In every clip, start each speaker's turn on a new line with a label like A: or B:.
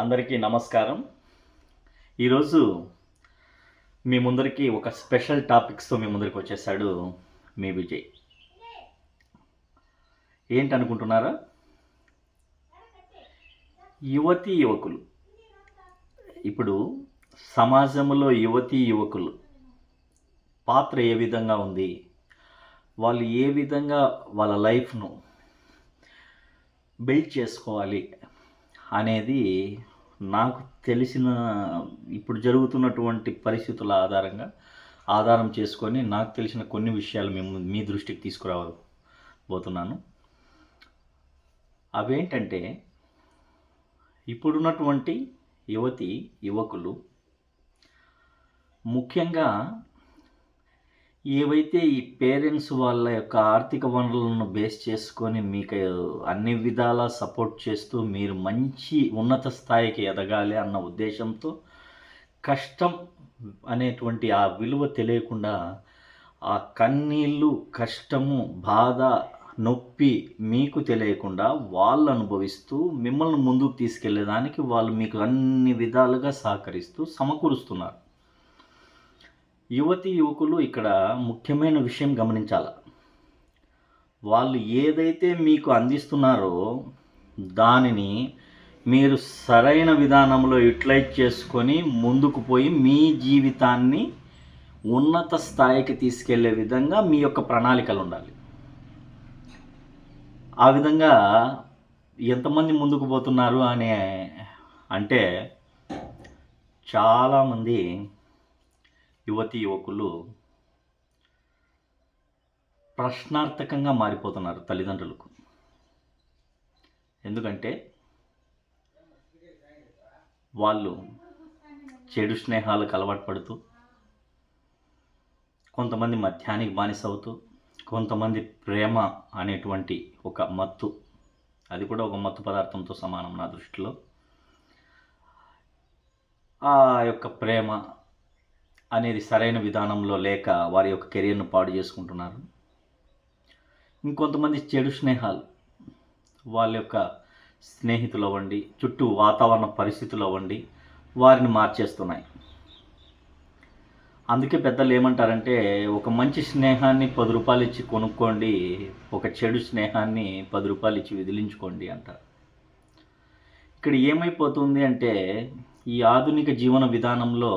A: అందరికీ నమస్కారం. ఈరోజు మీ ముందరికి ఒక స్పెషల్ టాపిక్స్తో మీ ముందరికి వచ్చేసాడు మీ విజయ్. ఏంటనుకుంటున్నారా యువతి యువకులు. ఇప్పుడు సమాజంలో యువతి యువకులు పాత్ర ఏ విధంగా ఉంది? వాళ్ళు ఏ విధంగా వాళ్ళ లైఫ్ను బిల్డ్ చేసుకోవాలి? అనేది నాకు తెలిసిన ఇప్పుడు జరుగుతున్నటువంటి పరిస్థితుల ఆధారంగా ఆధారం చేసుకొని నాకు తెలిసిన కొన్ని విషయాలు మేము మీ దృష్టికి తీసుకురాబోతున్నాను అవేంటంటే ఇప్పుడున్నటువంటి యువతి యువకులు ముఖ్యంగా ఏవైతే ఈ పేరెంట్స్ వాళ్ళ యొక్క ఆర్థిక వనరులను బేస్ చేసుకొని మీకు అన్ని విధాలా సపోర్ట్ చేస్తూ మీరు మంచి ఉన్నత స్థాయికి ఎదగాలి అన్న ఉద్దేశంతో కష్టం అనేటువంటి ఆ విలువ తెలియకుండా ఆ కన్నీళ్ళు కష్టము బాధ నొప్పి మీకు తెలియకుండా వాళ్ళు అనుభవిస్తూ మిమ్మల్ని ముందుకు తీసుకెళ్ళేదానికి వాళ్ళు మీకు అన్ని విధాలుగా సహకరిస్తూ సమకూరుస్తున్నారు. యువతి యువకులు ఇక్కడ ముఖ్యమైన విషయం గమనించాల. వాళ్ళు ఏదైతే మీకు అందిస్తున్నారో దానిని మీరు సరైన విధానంలో యూటిలైజ్ చేసుకొని ముందుకు పోయి మీ జీవితాన్ని ఉన్నత స్థాయికి తీసుకెళ్ళే విధంగా మీ యొక్క ప్రణాళికలు ఉండాలి. ఆ విధంగా ఎంతమంది ముందుకు పోతున్నారు అనే అంటే చాలామంది యువతి యువకులు ప్రశ్నార్థకంగా మారిపోతున్నారు తల్లిదండ్రులకు. ఎందుకంటే వాళ్ళు చెడు స్నేహాలకు అలవాటు పడుతూ కొంతమంది మధ్యానికి బానిస అవుతూ కొంతమంది ప్రేమ అనేటువంటి ఒక మత్తు అది కూడా ఒక మత్తు పదార్థంతో సమానం నా దృష్టిలో. ఆ యొక్క ప్రేమ అనేది సరైన విధానంలో లేక వారి యొక్క కెరియర్ను పాడు చేసుకుంటున్నారు. ఇంకొంతమంది చెడు స్నేహాలు వాళ్ళ యొక్క స్నేహితులు అవ్వండి చుట్టూ వాతావరణ పరిస్థితులు అవ్వండి వారిని మార్చేస్తున్నాయి. అందుకే పెద్దలు ఏమంటారంటే ఒక మంచి స్నేహాన్ని పది రూపాయలు ఇచ్చి కొనుక్కోండి ఒక చెడు స్నేహాన్ని పది రూపాయలు ఇచ్చి విదిలించుకోండి అంటారు. ఇక్కడ ఏమైపోతుంది అంటే ఈ ఆధునిక జీవన విధానంలో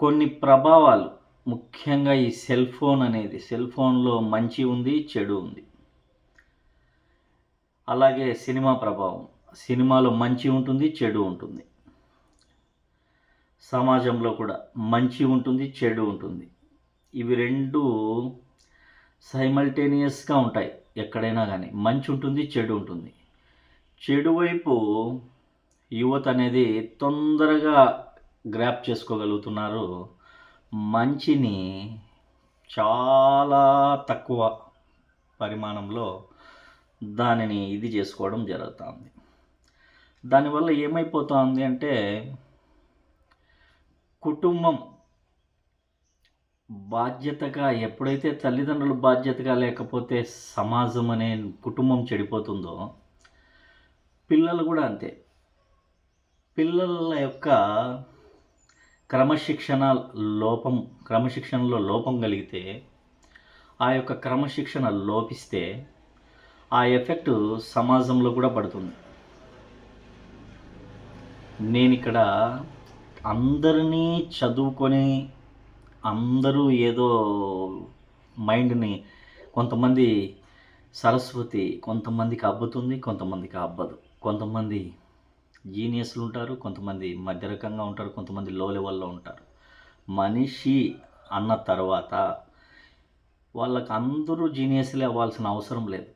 A: కొన్ని ప్రభావాలు. ముఖ్యంగా ఈ సెల్ ఫోన్ అనేది. సెల్ ఫోన్లో మంచి ఉంది చెడు ఉంది. అలాగే సినిమా ప్రభావం. సినిమాలో మంచి ఉంటుంది చెడు ఉంటుంది. సమాజంలో కూడా మంచి ఉంటుంది చెడు ఉంటుంది. ఇవి రెండు సైమల్టేనియస్గా ఉంటాయి. ఎక్కడైనా కానీ మంచి ఉంటుంది చెడు ఉంటుంది. చెడు వైపు యువత అనేది తొందరగా గ్రాప్ చేసుకోగలుగుతున్నారు. మంచిని చాలా తక్కువ పరిమాణంలో దానిని ఇది చేసుకోవడం జరుగుతుంది. దానివల్ల ఏమైపోతుంది అంటే కుటుంబం బాధ్యతగా ఎప్పుడైతే తల్లిదండ్రులు బాధ్యతగా లేకపోతే సమాజం అనే కుటుంబం చెడిపోతుందో పిల్లలు కూడా అంతే. పిల్లల యొక్క క్రమశిక్షణ లోపం క్రమశిక్షణలో లోపం కలిగితే ఆ యొక్క క్రమశిక్షణ లోపిస్తే ఆ ఎఫెక్ట్ సమాజంలో కూడా పడుతుంది. నేను ఇక్కడ అందరినీ చదువుకొని అందరూ ఏదో మైండ్ని కొంతమంది సరస్వతి కొంతమందికి అబ్బుతుంది కొంతమందికి అబ్బదు. కొంతమంది జీనియస్లు ఉంటారు కొంతమంది మధ్య రకంగా ఉంటారు కొంతమంది లో లెవెల్లో ఉంటారు. మనిషి అన్న తర్వాత వాళ్ళకు అందరూ జీనియస్లే అవ్వాల్సిన అవసరం లేదు.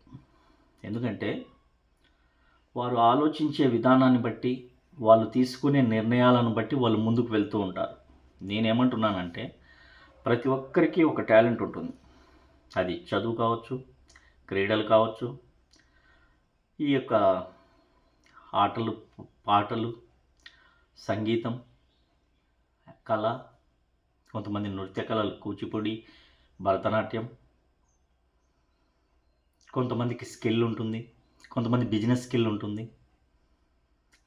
A: ఎందుకంటే వారు ఆలోచించే విధానాన్ని బట్టి వాళ్ళు తీసుకునే నిర్ణయాలను బట్టి వాళ్ళు ముందుకు వెళ్తూ ఉంటారు. నేనేమంటున్నానంటే ప్రతి ఒక్కరికి ఒక టాలెంట్ ఉంటుంది. అది చదువు కావచ్చు క్రీడలు కావచ్చు ఈ యొక్క ఆటలు పాటలు సంగీతం కళ కొంతమంది నృత్య కళలు కూచిపూడి భరతనాట్యం కొంతమందికి స్కిల్ ఉంటుంది కొంతమంది బిజినెస్ స్కిల్ ఉంటుంది.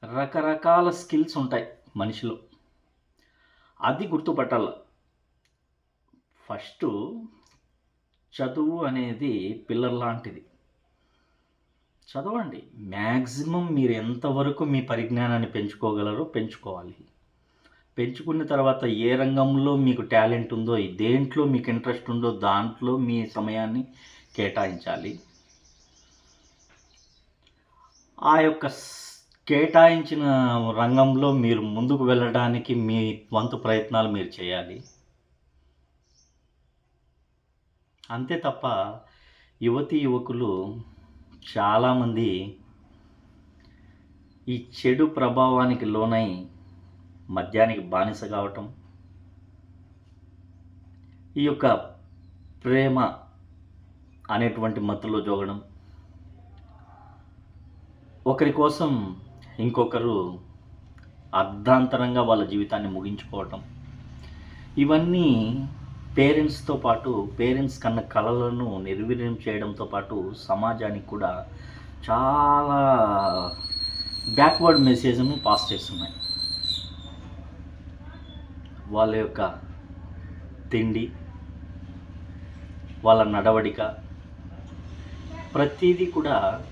A: రకరకాల స్కిల్స్ ఉంటాయి మనిషిలో. అది గుర్తుపట్టాల. ఫస్ట్ చదువు అనేది పిల్లర్ లాంటిది. చదవండి. మ్యాక్సిమం మీరు ఎంతవరకు మీ పరిజ్ఞానాన్ని పెంచుకోగలరో పెంచుకోవాలి. పెంచుకున్న తర్వాత ఏ రంగంలో మీకు టాలెంట్ ఉందో దేంట్లో మీకు ఇంట్రెస్ట్ ఉందో దాంట్లో మీ సమయాన్ని కేటాయించాలి. ఆ యొక్క కేటాయించిన రంగంలో మీరు ముందుకు వెళ్ళడానికి మీ వంతు ప్రయత్నాలు మీరు చేయాలి. అంతే తప్ప యువతి యువకులు చాలామంది ఈ చెడు ప్రభావానికి లోనై మద్యానికి బానిస కావటం ఈ యొక్క ప్రేమ అనేటువంటి మత్తులో జోగడం ఒకరి కోసం ఇంకొకరు అర్ధాంతరంగా వాళ్ళ జీవితాన్ని ముగించుకోవటం ఇవన్నీ పేరెంట్స్తో పాటు పేరెంట్స్ కన్న కళలను నిర్వీర్యం చేయడంతో పాటు సమాజానికి కూడా చాలా బ్యాక్వర్డ్ మెసేజ్ను పాస్ చేస్తున్నాయి. వాళ్ళ యొక్క తిండి వాళ్ళ నడవడిక ప్రతిదీ కూడా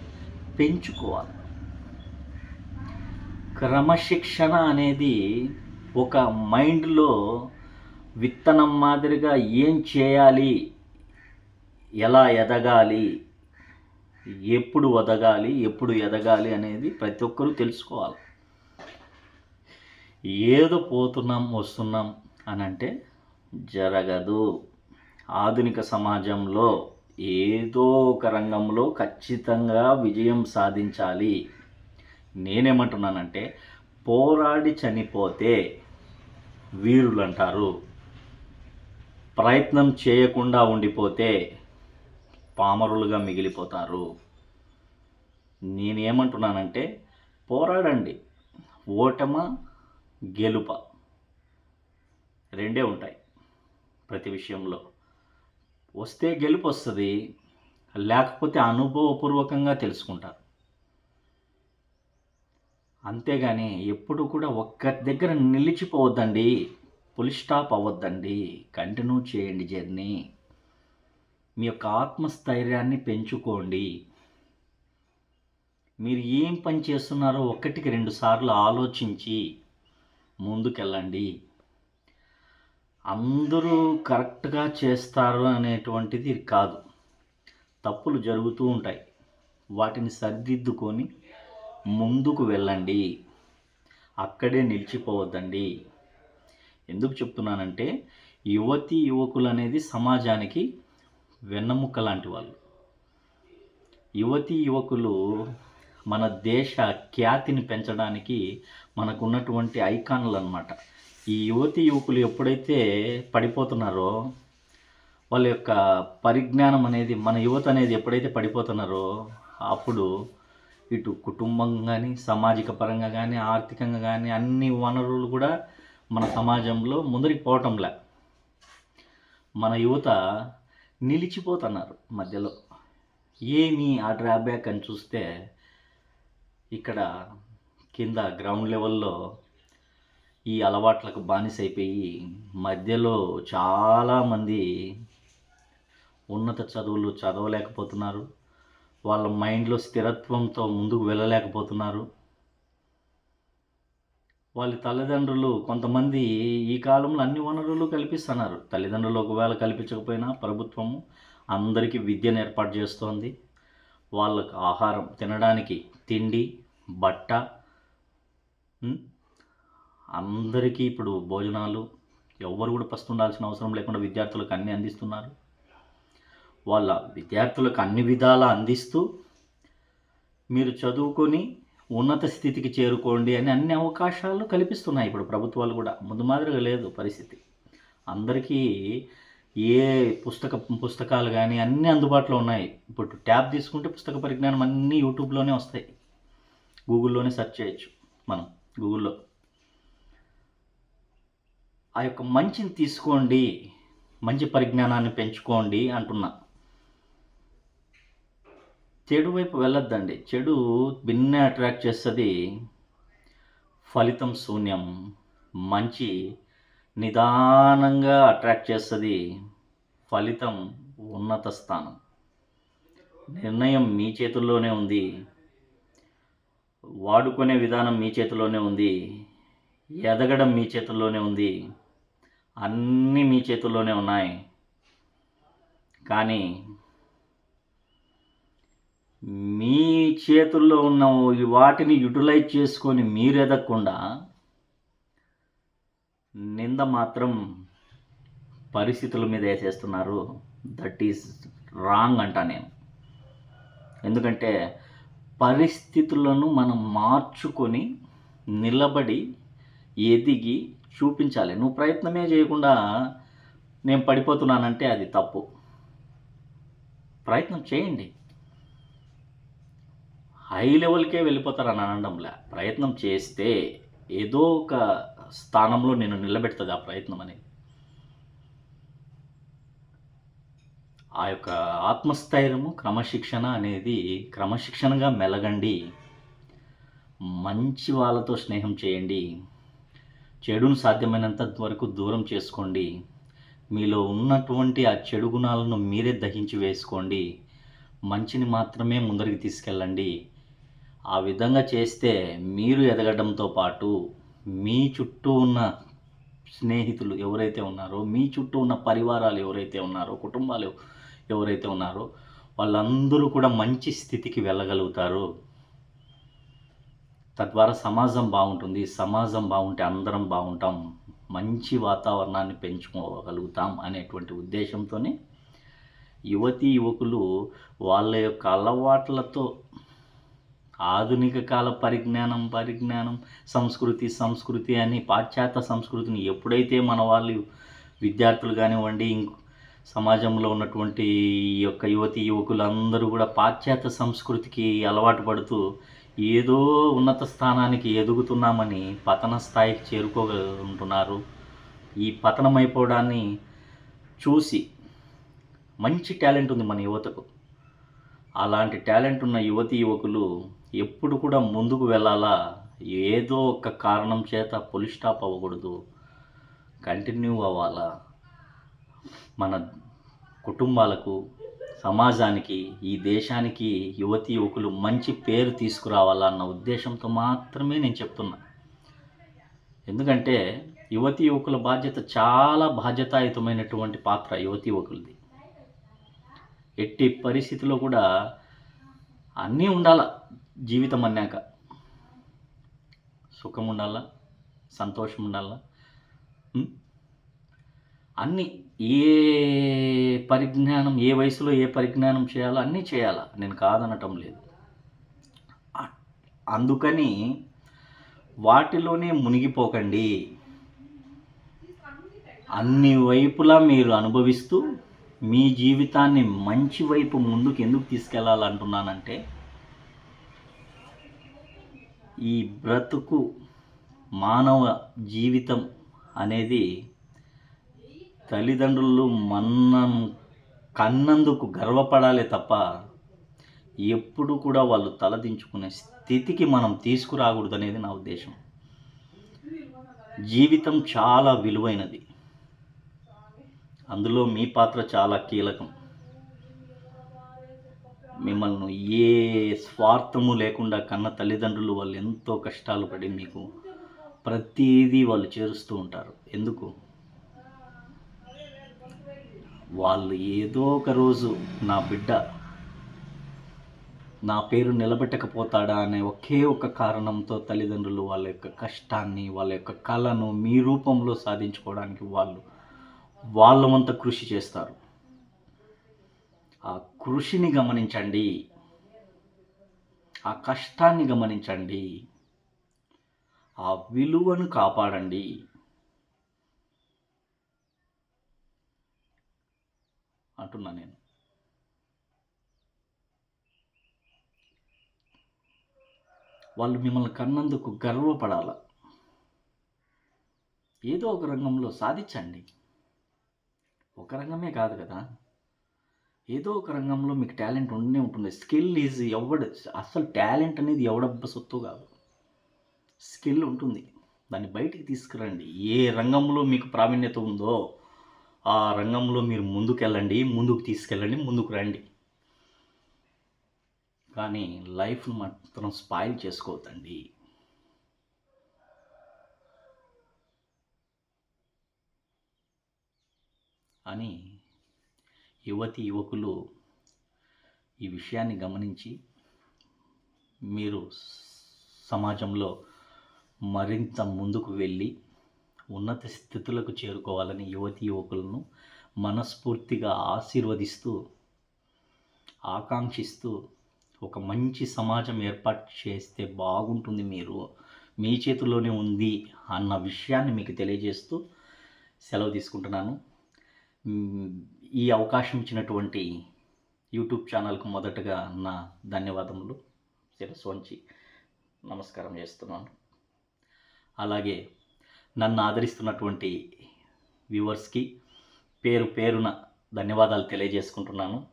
A: పెంచుకోవాలి. క్రమశిక్షణ అనేది ఒక మైండ్లో విత్తనం మాదిరిగా ఏం చేయాలి? ఎలా ఎదగాలి? ఎప్పుడు వదగాలి? ఎప్పుడు ఎదగాలి అనేది ప్రతి ఒక్కరూ తెలుసుకోవాలి. ఏదో పోతున్నాం వస్తున్నాం అని అంటే జరగదు. ఆధునిక సమాజంలో ఏదో ఒక రంగంలో ఖచ్చితంగా విజయం సాధించాలి. నేనేమంటున్నానంటే పోరాడి చనిపోతే వీరులు అంటారు ప్రయత్నం చేయకుండా ఉండిపోతే పామరులుగా మిగిలిపోతారు. నేనేమంటున్నానంటే పోరాడండి. ఓటమ గెలుప? రెండే ఉంటాయి ప్రతి విషయంలో. వస్తే గెలుపు వస్తుంది లేకపోతే అనుభవపూర్వకంగా తెలుసుకుంటారు. అంతేగాని ఎప్పుడు కూడా ఒక్క దగ్గర నిలిచిపోవద్దండి. పులి స్టాప్ అవ్వద్దండి. కంటిన్యూ చేయండి జర్నీ. మీ యొక్క ఆత్మస్థైర్యాన్ని పెంచుకోండి. మీరు ఏం పని చేస్తున్నారో ఒకటికి రెండు సార్లు ఆలోచించి ముందుకెళ్ళండి. అందరూ కరెక్ట్గా చేస్తారు అనేటువంటిది కాదు. తప్పులు జరుగుతూ ఉంటాయి. వాటిని సరిదిద్దుకొని ముందుకు వెళ్ళండి. అక్కడే నిలిచిపోవద్దండి. ఎందుకు చెప్తున్నానంటే యువతి యువకులు అనేది సమాజానికి వెన్నముక్క లాంటి వాళ్ళు. యువతి యువకులు మన దేశ ఖ్యాతిని పెంచడానికి మనకున్నటువంటి ఐకాన్లు అన్నమాట ఈ యువతి యువకులు ఎప్పుడైతే పడిపోతున్నారో వాళ్ళ యొక్క పరిజ్ఞానం అనేది మన యువత అనేది ఎప్పుడైతే పడిపోతున్నారో అప్పుడు ఇటు కుటుంబం కానీ సామాజిక పరంగా కానీ ఆర్థికంగా కానీ అన్ని వనరులు కూడా మన సమాజంలో ముందరికి పోవటంలా మన యువత నిలిచిపోతున్నారు మధ్యలో. ఏమి ఆ డ్రాబ్యాక్ అని చూస్తే ఇక్కడ కింద గ్రౌండ్ లెవెల్లో ఈ అలవాట్లకు బానిసైపోయి మధ్యలో చాలామంది ఉన్నత చదువులు చదవలేకపోతున్నారు. వాళ్ళ మైండ్లో స్థిరత్వంతో ముందుకు వెళ్ళలేకపోతున్నారు. వాళ్ళ తల్లిదండ్రులు కొంతమంది ఈ కాలంలో అన్ని వనరులు కల్పిస్తున్నారు. తల్లిదండ్రులు ఒకవేళ కల్పించకపోయినా ప్రభుత్వము అందరికీ విద్యను ఏర్పాటు చేస్తోంది. వాళ్ళకు ఆహారం తినడానికి తిండి బట్ట అందరికీ ఇప్పుడు భోజనాలు ఎవ్వరు కూడా పస్తుండాల్సిన అవసరం లేకుండా విద్యార్థులకు అన్నీ అందిస్తున్నారు. వాళ్ళ విద్యార్థులకు అన్ని విధాలా అందిస్తూ మీరు చదువుకొని ఉన్నత స్థితికి చేరుకోండి అని అన్ని అవకాశాలు కల్పిస్తున్నాయి ఇప్పుడు ప్రభుత్వాలు కూడా. ముందు మాదిరిగా లేదు పరిస్థితి. అందరికీ ఏ పుస్తక పుస్తకాలు కానీ అన్నీ అందుబాటులో ఉన్నాయి. ఇప్పుడు ట్యాబ్ తీసుకుంటే పుస్తక పరిజ్ఞానం అన్నీ యూట్యూబ్లోనే వస్తాయి. గూగుల్లోనే సెర్చ్ చేయొచ్చు మనం గూగుల్లో. ఆ యొక్క మంచిని తీసుకోండి మంచి పరిజ్ఞానాన్ని పెంచుకోండి అంటున్నా. చెడు వైపు వెళ్ళొద్దండి. చెడు భిన్న అట్రాక్ట్ చేస్తుంది ఫలితం శూన్యం. మంచి నిదానంగా అట్రాక్ట్ చేస్తుంది ఫలితం ఉన్నత స్థానం. నిర్ణయం మీ చేతుల్లోనే ఉంది. వాడుకునే విధానం మీ చేతిలోనే ఉంది. ఎదగడం మీ చేతుల్లోనే ఉంది. అన్నీ మీ చేతుల్లోనే ఉన్నాయి. కానీ మీ చేతుల్లో ఉన్న వాటిని యూటిలైజ్ చేసుకొని మీరు ఎదగకుండా నింద మాత్రం పరిస్థితుల మీద వేసేస్తున్నారు దట్ ఈస్ రాంగ్ అంటా నేను. ఎందుకంటే పరిస్థితులను మనం మార్చుకొని నిలబడి ఎదిగి చూపించాలి. నువ్వు ప్రయత్నమే చేయకుండా నేను పడిపోతున్నానంటే అది తప్పు. ప్రయత్నం చేయండి. హై లెవెల్కే వెళ్ళిపోతారని అనడంలే ప్రయత్నం చేస్తే ఏదో ఒక స్థానంలో నేను నిలబెడుతుంది ఆ ప్రయత్నం అనేది ఆ యొక్క ఆత్మస్థైర్యము క్రమశిక్షణ అనేది క్రమశిక్షణగా మెలగండి. మంచి వాళ్ళతో స్నేహం చేయండి. చెడును సాధ్యమైనంత వరకు దూరం చేసుకోండి. మీలో ఉన్నటువంటి ఆ చెడు గుణాలను మీరే దహించి వేసుకోండి. మంచిని మాత్రమే ముందరికి తీసుకెళ్ళండి. ఆ విధంగా చేస్తే మీరు ఎదగడంతో పాటు మీ చుట్టూ ఉన్న స్నేహితులు ఎవరైతే ఉన్నారో మీ చుట్టూ ఉన్న పరివారాలు ఎవరైతే ఉన్నారో కుటుంబాలు ఎవరైతే ఉన్నారో వాళ్ళందరూ కూడా మంచి స్థితికి వెళ్ళగలుగుతారు. తద్వారా సమాజం బాగుంటుంది సమాజం బాగుంటే అందరం బాగుంటాం మంచి వాతావరణాన్ని పెంచుకోగలుగుతాం అనేటువంటి ఉద్దేశంతోనే యువతీ యువకులు వాళ్ళ యొక్క అలవాట్లతో ఆధునిక కాల పరిజ్ఞానం పరిజ్ఞానం సంస్కృతి సంస్కృతి అని పాశ్చాత్య సంస్కృతిని ఎప్పుడైతే మన వాళ్ళు విద్యార్థులు కానివ్వండి సమాజంలో ఉన్నటువంటి ఈ యొక్క యువతి యువకులందరూ కూడా పాశ్చాత్య సంస్కృతికి అలవాటు పడుతూ ఏదో ఉన్నత స్థానానికి ఎదుగుతున్నామని పతన స్థాయికి చేరుకోగలుగుతున్నారు. ఈ పతనం అయిపోవడాన్ని చూసి మంచి టాలెంట్ ఉంది మన యువతకు. అలాంటి టాలెంట్ ఉన్న యువతి యువకులు ఎప్పుడు కూడా ముందుకు వెళ్ళాలా? ఏదో ఒక కారణం చేత పులి స్టాప్ అవ్వకూడదు. కంటిన్యూ అవ్వాలా? మన కుటుంబాలకు సమాజానికి ఈ దేశానికి యువతి యువకులు మంచి పేరు తీసుకురావాలన్న ఉద్దేశంతో మాత్రమే నేను చెప్తున్నా. ఎందుకంటే యువతి యువకుల బాధ్యత చాలా బాధ్యతాయుతమైనటువంటి పాత్ర యువతి యువకులది. ఎట్టి పరిస్థితిలో కూడా అన్నీ ఉండాల? జీవితం అన్నాక సుఖం ఉండాలా సంతోషం ఉండాలా అన్నీ ఏ పరిజ్ఞానం ఏ వయసులో ఏ పరిజ్ఞానం చేయాలో అన్నీ చేయాలా? నేను కాదనటం లేదు. అందుకని వాటిలోనే మునిగిపోకండి. అన్ని వైపులా మీరు అనుభవిస్తూ మీ జీవితాన్ని మంచి వైపు ముందుకు ఎందుకు తీసుకెళ్ళాలంటున్నానంటే ఈ బ్రతుకు మానవ జీవితం అనేది తల్లిదండ్రులు మనం కన్నందుకు గర్వపడాలే తప్ప ఎప్పుడు కూడా వాళ్ళు తలదించుకునే స్థితికి మనం తీసుకురాకూడదు అనేది నా ఉద్దేశం. జీవితం చాలా విలువైనది. అందులో మీ పాత్ర చాలా కీలకం. మిమ్మల్ని ఏ స్వార్థము లేకుండా కన్న తల్లిదండ్రులు వాళ్ళు ఎంతో కష్టాలు పడి మీకు ప్రతిదీ వాళ్ళు చేరుస్తూ ఉంటారు. ఎందుకు? వాళ్ళు ఏదో ఒక రోజు నా బిడ్డ నా పేరు నిలబెట్టకపోతాడా అనే ఒకే ఒక కారణంతో తల్లిదండ్రులు వాళ్ళ యొక్క కష్టాన్ని వాళ్ళ యొక్క కళను మీ రూపంలో సాధించుకోవడానికి వాళ్ళు వాళ్ళ వంత కృషి చేస్తారు. ఆ కృషిని గమనించండి. ఆ కష్టాన్ని గమనించండి. ఆ విలువను కాపాడండి. అంటున్నా నేను. వాళ్ళు మిమ్మల్ని కన్నందుకు గర్వపడాల. ఏదో ఒక రంగంలో సాధించండి. ఒక రంగమే కాదు కదా. ఏదో ఒక రంగంలో మీకు టాలెంట్ ఉండనే ఉంటుంది. స్కిల్ ఈజ్ ఎవడ అసలు టాలెంట్ అనేది ఎవడబ్బ సొత్తు కాదు. స్కిల్ ఉంటుంది. దాన్ని బయటికి తీసుకురండి. ఏ రంగంలో మీకు ప్రావీణ్యత ఉందో ఆ రంగంలో మీరు ముందుకెళ్ళండి ముందుకు తీసుకెళ్ళండి ముందుకు రండి. కానీ లైఫ్ను మాత్రం స్పాయిల్ చేసుకోవద్దండి. అని యువతి యువకులు ఈ విషయాన్ని గమనించి మీరు సమాజంలో మరింత ముందుకు వెళ్ళి ఉన్నత స్థితులకు చేరుకోవాలని యువతి యువకులను మనస్ఫూర్తిగా ఆశీర్వదిస్తూ ఆకాంక్షిస్తూ ఒక మంచి సమాజం ఏర్పాటు చేస్తే బాగుంటుంది మీరు మీ చేతుల్లోనే ఉంది అన్న విషయాన్ని మీకు తెలియజేస్తూ సెలవు తీసుకుంటున్నాను. ఈ అవకాశం ఇచ్చినటువంటి యూట్యూబ్ ఛానల్కు మొదటగా నా ధన్యవాదములు. శిరస్సు వంచి నమస్కారం చేస్తున్నాను. అలాగే నన్ను ఆదరిస్తున్నటువంటి వ్యూవర్స్కి పేరు పేరున ధన్యవాదాలు తెలియజేసుకుంటున్నాను.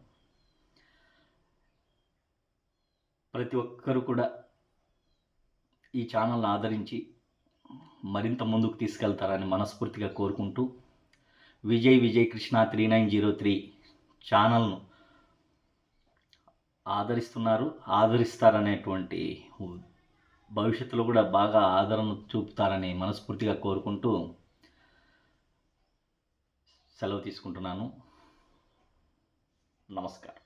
A: ప్రతి ఒక్కరు కూడా ఈ ఛానల్ని ఆదరించి మరింత ముందుకు తీసుకెళ్తారని మనస్ఫూర్తిగా కోరుకుంటూ Vijay Vijay Krishna three nine zero three ఛానల్ను ఆదరిస్తున్నారు ఆదరిస్తారనేటువంటి భవిష్యత్తులో కూడా బాగా ఆదరణ చూపుతారని మనస్ఫూర్తిగా కోరుకుంటూ సెలవు తీసుకుంటున్నాను. నమస్కారం.